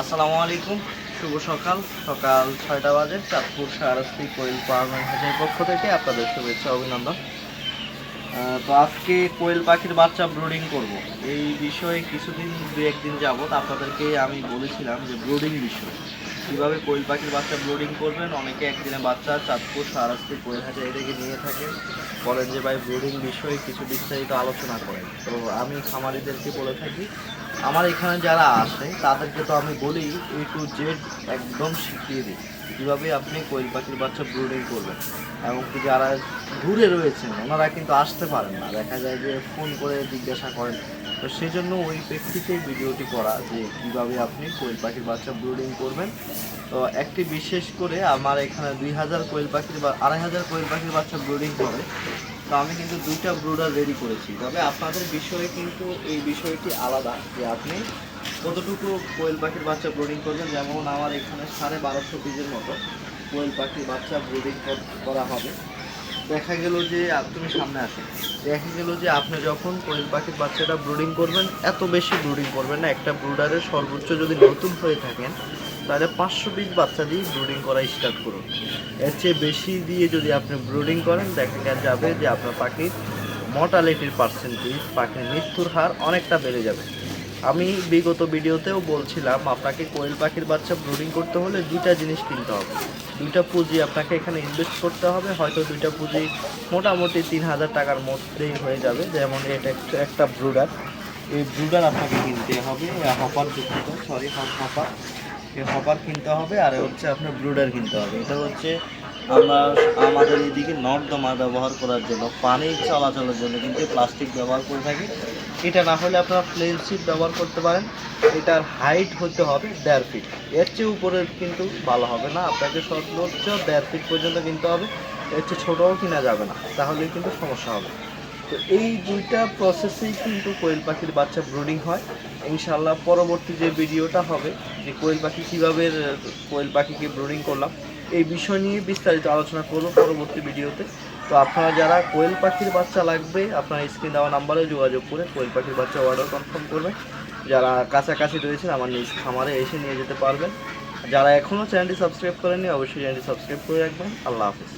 আসসালামু আলাইকুম, শুভ সকাল। সকাল ছয়টা বাজে, চাঁদপুর সারাস্তি কোয়েল হাজার পক্ষ থেকে আপনাদের শুভেচ্ছা, অভিনন্দন। তো আজকে কোয়েল পাখির বাচ্চা ব্রুডিং করব। এই বিষয়ে কিছুদিন দু একদিন যাবত আপনাদেরকে আমি বলেছিলাম যে ব্রুডিং বিষয়। কীভাবে কোয়েল পাখির বাচ্চা ব্রুডিং করবেন? অনেকে একদিনে বাচ্চা চাঁদপুর সারাস্তি কোয়েল হাজার থেকে নিয়ে থাকেন বলেন যে ভাই, ব্রুডিং বিষয়ে কিছু বিস্তারিত আলোচনা করেন। তো আমি খামারিদেরকে বলে থাকি, আমার এখানে যারা আসে, তাদেরকে তো আমি বলি এ টু জেড একদম শিখিয়ে দিই কীভাবে আপনি কোয়েল পাখির বাচ্চা ব্রুডিং করবেন। এমনকি যারা দূরে রয়েছেন, ওনারা কিন্তু আসতে পারেন না। দেখা যায় যে ফোন করে জিজ্ঞাসা করেন তো সেই জন্য ওই প্রেক্ষিতে ভিডিওটি করা যে কীভাবে আপনি কোয়েল পাখির বাচ্চা ব্রুডিং করবেন। তো একটি বিশেষ করে আমার এখানে দুই হাজার কোয়েল পাখির বা আড়াই হাজার কোয়েল পাখির বাচ্চা ব্রুডিং হবে। তো আমি কিন্তু দুইটা ব্রুডার রেডি করেছি। তবে আপনাদের বিষয়ে কিন্তু এই বিষয়টি আলাদা যে আপনি কতটুকু কোয়েল পাখির বাচ্চা ব্রুডিং করবেন। যেমন আমার এখানে সাড়ে বারোশো পিসের মতো কোয়েল পাখির বাচ্চা ব্রুডিং করা হবে। দেখা গেল যে তুমি সামনে আসো। দেখা গেল যে আপনি যখন কোয়েল পাখির বাচ্চাটা ব্রুডিং করবেন, এত বেশি ব্রুডিং করবেন না। একটা ব্রুডারের সর্বোচ্চ যদি নতুন হয়ে থাকেন, তাহলে পাঁচশো পিস বাচ্চা দিয়ে ব্রুডিং করা স্টার্ট করুন। এর চেয়ে বেশি দিয়ে যদি আপনি ব্রুডিং করেন, দেখা যাবে যে আপনার পাখির মর্টালিটির পার্সেন্টেজ পাখির মৃত্যুর হার অনেকটা বেড়ে যাবে। আমি বিগত ভিডিওতেও বলছিলাম, আপনাকে কোয়েল পাখির বাচ্চা ব্রুডিং করতে হলে দুইটা জিনিস কিনতে হবে। দুইটা পুঁজি আপনাকে এখানে ইনভেস্ট করতে হবে, হয়তো দুইটা পুঁজি মোটামুটি তিন হাজার টাকার মধ্যেই হয়ে যাবে। যেমন এটা একটা- ব্রুডার। এই ব্রুডার আপনাকে কিনতে হবে হপার দুঃখিত সরি হপার। এই হপার কিনতে হবে, আর হচ্ছে আপনার ব্রুডার কিনতে হবে। এটা হচ্ছে আমরা আমাদের এদিকে নর্দমা ব্যবহার করার জন্য পানি চলাচলের জন্য কিন্তু প্লাস্টিক ব্যবহার করে থাকি। এটা না হলে আপনারা প্লেন শিট ব্যবহার করতে পারেন। এটার হাইট হতে হবে দেড় ফিট এর চেয়ে উপরে কিন্তু ভালো হবে না। আপনাকে সর্বোচ্চ দেড় ফিট পর্যন্ত কিনতে হবে। এর চেয়ে ছোটোও কিনা যাবে না। তাহলে কিন্তু সমস্যা হবে। তো এই দুইটা প্রসেসেই কিন্তু কোয়েল পাখির বাচ্চা ব্রুডিং হয়। ইনশাল্লাহ পরবর্তী যে ভিডিওটা হবে যে কোয়েল পাখি কীভাবে কোয়েল পাখিকে ব্রুডিং করলাম, এই বিষয় নিয়ে বিস্তারিত আলোচনা করব পরবর্তী ভিডিওতে। তো আপনারা যারা কোয়েল পাখির বাচ্চা লাগবে, আপনারা স্ক্রিন দেওয়া নাম্বারে যোগাযোগ করে কোয়েল পাখির বাচ্চা অর্ডার কনফার্ম করবেন। যারা কাছাকাছি রয়েছেন, আমার নিজ খামারে এসে নিয়ে যেতে পারবেন। যারা এখনও চ্যানেলটি সাবস্ক্রাইব করেননি, অবশ্যই চ্যানেলটি সাবস্ক্রাইব করে রাখবেন। আল্লাহ হাফিজ।